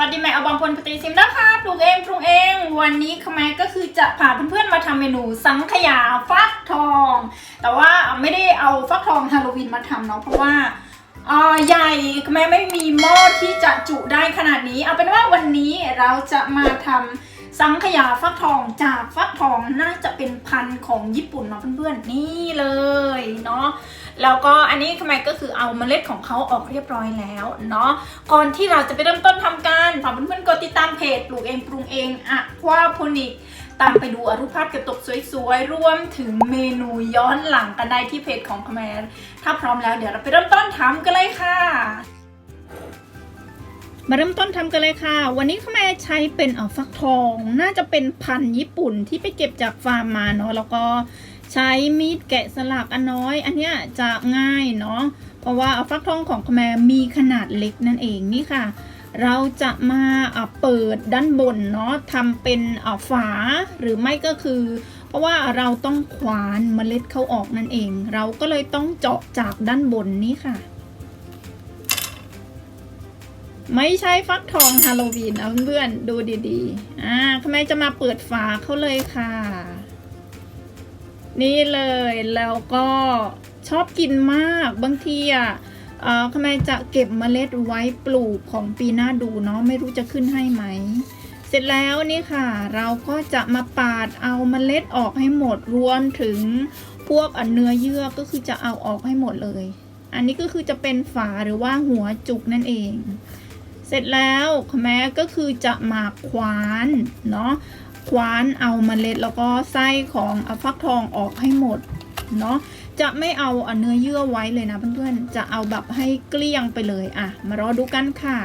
วัสดีแม่เอาบางพลปฏิสิมนะคะปลูกเองปรุงเอง วันนี้ขแม่ก็คือจะพาเพื่อนๆมาทำเมนูสังขยาฟักทอง แต่ว่าไม่ได้เอาฟักทองฮาโลวีนมาทำเนาะเพราะว่าอ่าใหญ่แม่ไม่มีหม้อที่จะจุได้ขนาดนี้ เอาเป็นว่าวันนี้เราจะมาทำสังขยาฟักทองจากฟักทองน่าจะเป็นพันธุ์ของญี่ปุ่นเนาะเพื่อนๆนี่เลยเนาะ แล้วก็อันนี้ทำไมก็คือเอาเมล็ดของเขาออกเรียบร้อยแล้วเนาะก่อนที่เราจะไปเริ่มต้นทำการฝากเพื่อนๆกดติดตามเพจปลูกเองปรุงเองอะควาโพนิกตามไปดูอรูปภาพเก็บตกสวยๆ รวมถึงเมนูย้อนหลังกันได้ที่เพจของคแมรถ้าพร้อมแล้วเดี๋ยวเราไปเริ่มต้นทำกันเลยค่ะ มาเริ่มต้นทำกันเลยค่ะ วันนี้ข้าแม่ใช้เป็นออฟักทอง น่าจะเป็นพันธุ์ญี่ปุ่นที่ไปเก็บจากฟาร์มมาเนาะแล้วก็ ใช้มีดแกะสลักอันน้อย อันเนี้ยจะง่ายเนาะเพราะว่าฟักทองของขแมมีขนาดเล็กนั่นเองนี่ค่ะ เราจะมาเปิดด้านบนเนาะทำเป็นฝาหรือไม่ก็คือ เพราะว่าเราต้องขวานเมล็ดเขาออกนั่นเอง เราก็เลยต้องเจาะจากด้านบนนี่ค่ะไม่ใช่ฟักทองฮาโลวีนนะเพื่อนๆดูดีๆ อ่าทำไมจะมาเปิดฝาเขาเลยค่ะ นี่เลยแล้วก็ชอบกินมากบางทีอะเอ่อทำไมจะเก็บเมล็ดไว้ปลูกของปีหน้าดูเนาะไม่รู้จะขึ้นให้ไหม เสร็จแล้วนี่ค่ะ เราก็จะมาปาดเอาเมล็ดออกให้หมดรวมถึงพวกอันเนื้อเยื่อก็คือจะเอาออกให้หมดเลย อันนี้ก็คือจะเป็นฝาหรือว่าหัวจุกนั่นเอง เสร็จแล้วแม่ก็คือจะมาคว้านเนาะ คว้านเอาเมล็ดแล้วก็ไส้ของเอาฟักทองออกให้หมดเนาะจะไม่เอาเอาเนื้อเยื่อไว้เลยนะเพื่อนๆ จะเอาแบบให้เกลี้ยงไปเลยอะ มารอดูกันค่ะ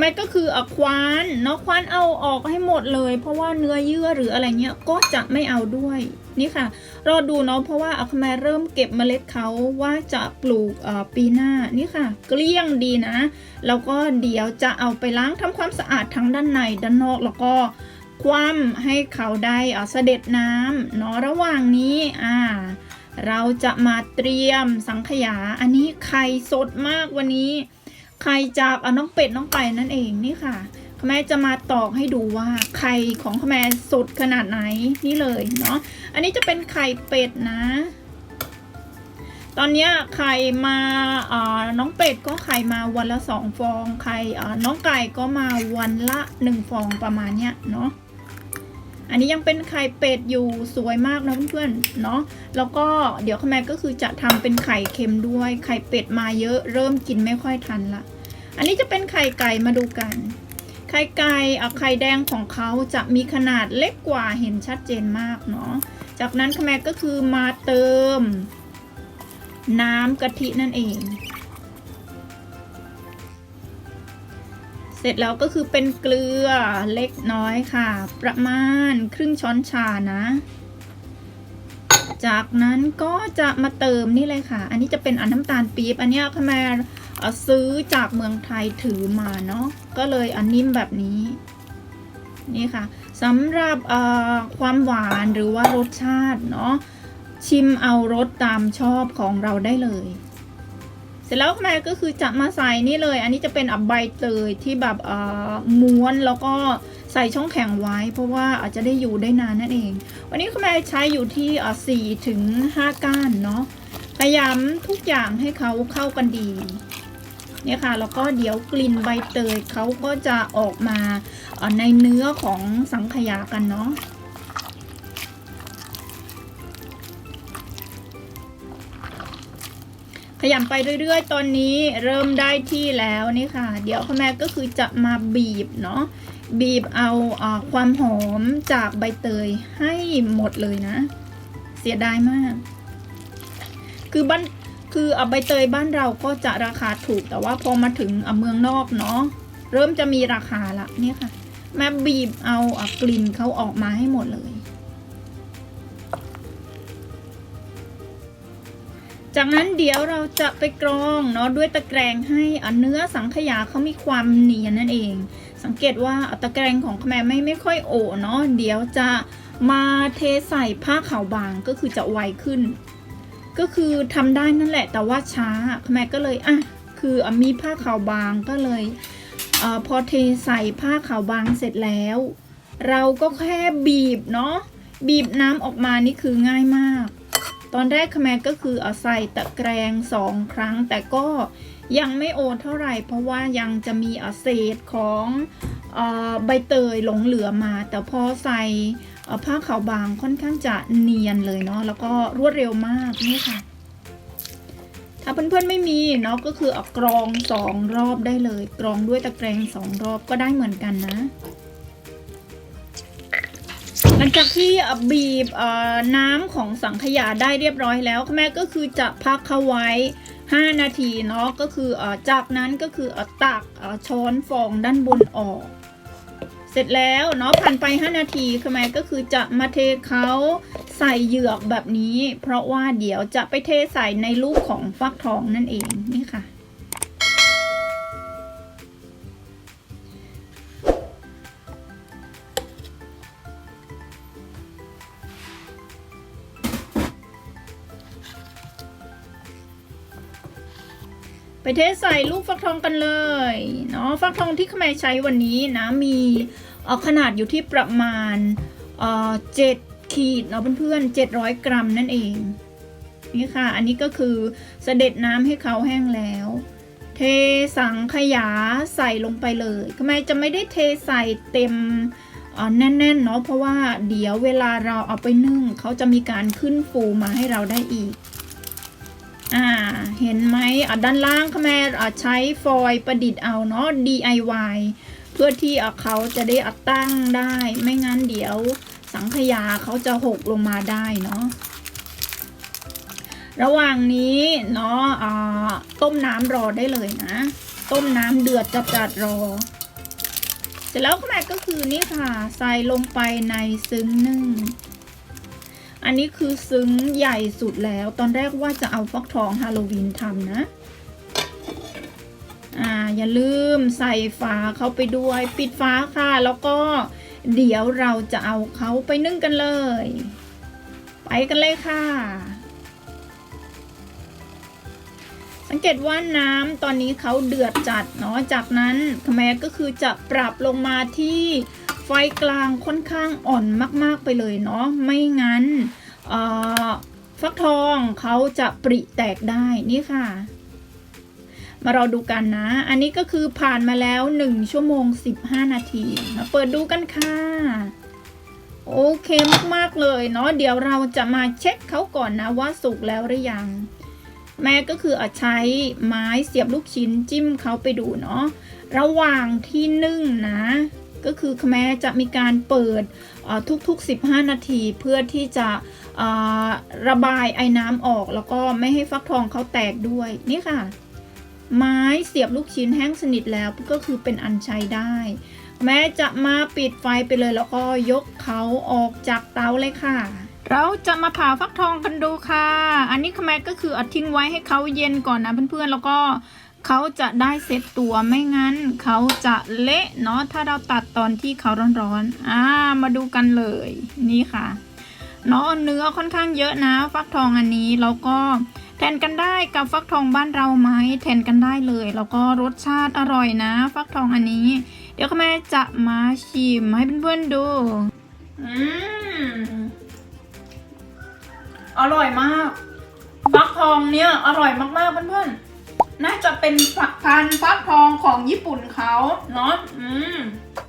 ทำไมก็คือเอาควานเนาะควานเอาออกให้หมดเลย เพราะว่าเนื้อเยื่อหรืออะไรเงี้ยก็จะไม่เอาด้วยนี่ค่ะรอดูเนาะเพราะว่าอาคมาเริ่มเก็บเมล็ดเขาว่าจะปลูกปีหน้านี่ค่ะ เกลี้ยงดีนะ แล้วก็เดี๋ยวจะเอาไปล้างทำความสะอาดทั้งด้านในด้านนอกแล้วก็คว่ำให้เขาได้เอ่อเสด็จน้ำเนาะระหว่างนี้อ่าเราจะมาเตรียมสังขยา อันนี้ไข่สดมากวันนี้ ไข่จากน้องเป็ดน้องไก่นั่นเองนี่ค่ะแม่จะมาตอกให้ดูว่าไข่ของแม่สดขนาดไหนนี่เลยเนาะอันนี้จะเป็นไข่เป็ดนะ ตอนนี้ไข่มาอ่อน้องเป็ดก็ไข่มาวันละสองฟองไข่น้องไก่ก็มาวันละหนึ่งฟองประมาณเนี้ยเนาะ อันนี้ยังเป็นไข่เป็ดอยู่สวยมากนะเพื่อนๆเนาะแล้วก็เดี๋ยวขแม่ก็คือจะทำเป็นไข่เค็มด้วย ไข่เป็ดมาเยอะเริ่มกินไม่ค่อยทันละ อันนี้จะเป็นไข่ไก่มาดูกัน ไข่ไก่อไข่แดงของเขาจะมีขนาดเล็กกว่าเห็นชัดเจนมากเนาะจากนั้นขแม่ก็คือมาเติม น้ำกะทินั่นเอง เสร็จแล้วก็คือเป็นเกลือเล็กน้อยค่ะ ประมาณครึ่งช้อนชานะ จากนั้นก็จะมาเติมนี่เลยค่ะ อันนี้จะเป็นอันน้ำตาลปี๊บอันนี้ยค่ะแม่ซื้อจากเมืองไทยถือมาเนาะก็เลยอันนิ่มแบบนี้นี่ค่ะสำหรับความหวานหรือว่ารสชาติเนาะชิมเอารสตามชอบของเราได้เลย สร็จแล้วแม่ก็คือจะมาใส่นี่เลย อันนี้จะเป็นอับใบเตยที่แบบเอ่อม้วนแล้วก็ใส่ช่องแข็งไว้ เพราะว่าอาจจะได้อยู่ได้นานนั่นเอง วันนี้คุณแม่ใช้อยู่ที่อะสี่ถึงห้าก้านเนาะพยายามทุกอย่างให้เขาเข้ากันดี เนี่ยค่ะแล้วก็เดี๋ยวกลิ่นใบเตยเขาก็จะออกมาในเนื้อของสังขยากันเนาะ ขยำไปเรื่อยๆ ตอนนี้เริ่มได้ที่แล้วนี่ค่ะ เดี๋ยวคุณแม่ก็คือจะมาบีบเนาะบีบเอาอความหอมจากใบเตยให้หมดเลยนะ เสียดายมาก คือบ้านคือเอาใบเตยบ้านเราก็จะราคาถูกแต่ว่าพอมาถึงเอาเมืองนอกเนาะเริ่มจะมีราคาละนี่ค่ะ แม่บีบเอาเอากลิ่นเขาออกมาให้หมดเลย จากนั้นเดี๋ยวเราจะไปกรองเนาะด้วยตะแกรงให้เนื้อสังขยาเขามีความเนียนนั่นเอง สังเกตว่าตะแกรงของแม่ไม่ไม่ค่อยโอเนาะเดี๋ยวจะมาเทใส่ผ้าขาวบางก็คือจะไวขึ้น ก็คือทำได้นั่นแหละ แต่ว่าช้าแม่ก็เลยอะคือมีผ้าขาวบางก็เลยอพอเทใส่ผ้าขาวบางเสร็จแล้ว เราก็แค่บีบเนาะบีบน้ำออกมานี่คือง่ายมาก ตอนแรกคะแมก็คือเอาใส่ตะแกรงสองครั้ง แต่ก็ยังไม่โอนเท่าไหร่ เพราะว่ายังจะมีเศษของอใบเตยหลงเหลือมา แต่พอใส่ผ้าขาวบางค่อนข้างจะเนียนเลยเนาะแล้วก็รวดเร็วมากนี่ค่ะ ถ้าเพื่อนๆไม่มีเนาะก็คือเอากรองสองรอบได้เลย กรองด้วยตะแกรงสองรอบก็ได้เหมือนกันนะ หลังจากที่บีบน้ำของสังขยาได้เรียบร้อยแล้วแม่ก็คือจะพักเขาไว้ 5 นาทีเนาะก็คืออจากนั้นก็คืออตักช้อนฟองด้านบนออก เสร็จแล้วเนาะผ่านไป 5 นาทีคือแม่ก็คือจะมาเทเขาใส่เหยือกแบบนี้ เพราะว่าเดี๋ยวจะไปเทใส่ในลูกของฟักทองนั่นเองนี่ค่ะ ไปเทใส่ลูกฟักทองกันเลยเนาะฟักทองที่ขมายใช้วันนี้นะมีขนาดอยู่ที่ประมาณเจ็ดขีดเนาะเพื่อนๆเจ็ดร้อยกรัมนั่นเองนี่ค่ะ อันนี้ก็คือเสด็จน้ำให้เขาแห้งแล้ว เทสังขยาใส่ลงไปเลยทำไมจะไม่ได้เทใส่เต็มแน่นๆเนาะเพราะว่าเดี๋ยวเวลาเราเอาไปนึ่งเขาจะมีการขึ้นฟูมาให้เราได้อีก อ่า เห็นไหมอะด้านล่างค่ะแม่อะใช้ฟอยล์ประดิษฐ์เอาเนาะ DIY เพื่อที่อะเขาจะได้อะตั้งได้ ไม่งั้นเดี๋ยวสังขยาเขาจะหกลงมาได้เนาะระหว่างนี้เนาะอ่าต้มน้ำรอได้เลยนะ ต้มน้ำเดือดจัดจัดรอ เสร็จแล้วคะแม่ก็คือนี่ค่ะ ใส่ลงไปในซึ้งนึ่ง อันนี้คือซึ้งใหญ่สุดแล้ว ตอนแรกว่าจะเอาฟักทองฮาโลวีนทำนะ อ่า อย่าลืมใส่ฝาเข้าไปด้วย ปิดฝาค่ะ แล้วก็เดี๋ยวเราจะเอาเขาไปนึ่งกันเลย ไปกันเลยค่ะ สังเกตว่าน้ำตอนนี้เขาเดือดจัดเนาะ จากนั้นขแมก็คือจะปรับลงมาที่ ไฟกลางค่อนข้างอ่อนมาก ๆไปเลยเนาะไม่งั้นฟักทองเขาจะปริแตกได้นี่ค่ะ มาเรอดูกันนะ อันนี้ก็คือผ่านมาแล้ว 1 ชั่วโมง 15 นาที มาเปิดดูกันค่ะ โอเคมากๆเลยเนาะเดี๋ยวเราจะมาเช็คเขาก่อนนะว่าสุกแล้วหรือยัง แม่ก็คืออาใช้ไม้เสียบลูกชิ้นจิ้มเขาไปดูเนาะระหว่างที่นึ่งนะ ก็คือแม่จะมีการเปิดทุกๆ 15 นาทีเพื่อที่จะระบายไอ้น้ำออก แล้วก็ไม่ให้ฟักทองเขาแตกด้วยนี่ค่ะ ไม้เสียบลูกชิ้นแห้งสนิทแล้วก็คือเป็นอันใช้ได้ แม่จะมาปิดไฟไปเลยแล้วก็ยกเขาออกจากเตาเลยค่ะ เราจะมาผ่าฟักทองกันดูค่ะ อันนี้แม่ก็คือเอาทิ้งไว้ให้เขาเย็นก่อนนะเพื่อนๆแล้วก็ เขาจะได้เซ็ตตัวไม่งั้น เขาจะเละเนาะถ้าเราตัดตอนที่เขาร้อนๆอ่ามาดูกันเลยนี่ค่ะเนาะเนื้อค่อนข้างเยอะนะ ฟักทองอันนี้แล้วก็แทนกันได้กับฟักทองบ้านเราไหมแทนกันได้เลย แล้วก็รสชาติอร่อยนะ ฟักทองอันนี้ เดี๋ยวแม่จะมาชิมให้เพื่อนๆดูอืมอร่อยมาก ฟักทองเนี่ยอร่อยมากๆเพื่อนๆ น่าจะเป็นพันธุ์ฟักทองของญี่ปุ่นเขาเนาะอืม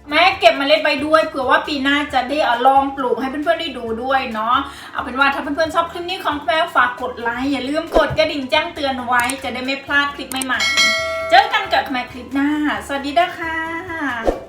แม่เก็บมเมล็ดไปด้วยเผื่อว่าปีหน้าจะได้เอาลองปลูกให้เพื่อนๆได้ดูด้วยเนาะเอาเป็นว่าถ้าเพื่อนๆชอบคลิปนี้ของแม่ฝากกดไลค์อย่าลืมกดกระดิ่งแจ้งเตือนไว้จะได้ไม่พลาดคลิปใหม่ๆ เจอกันกับแม่คลิปหน้า สวัสดีนะคะ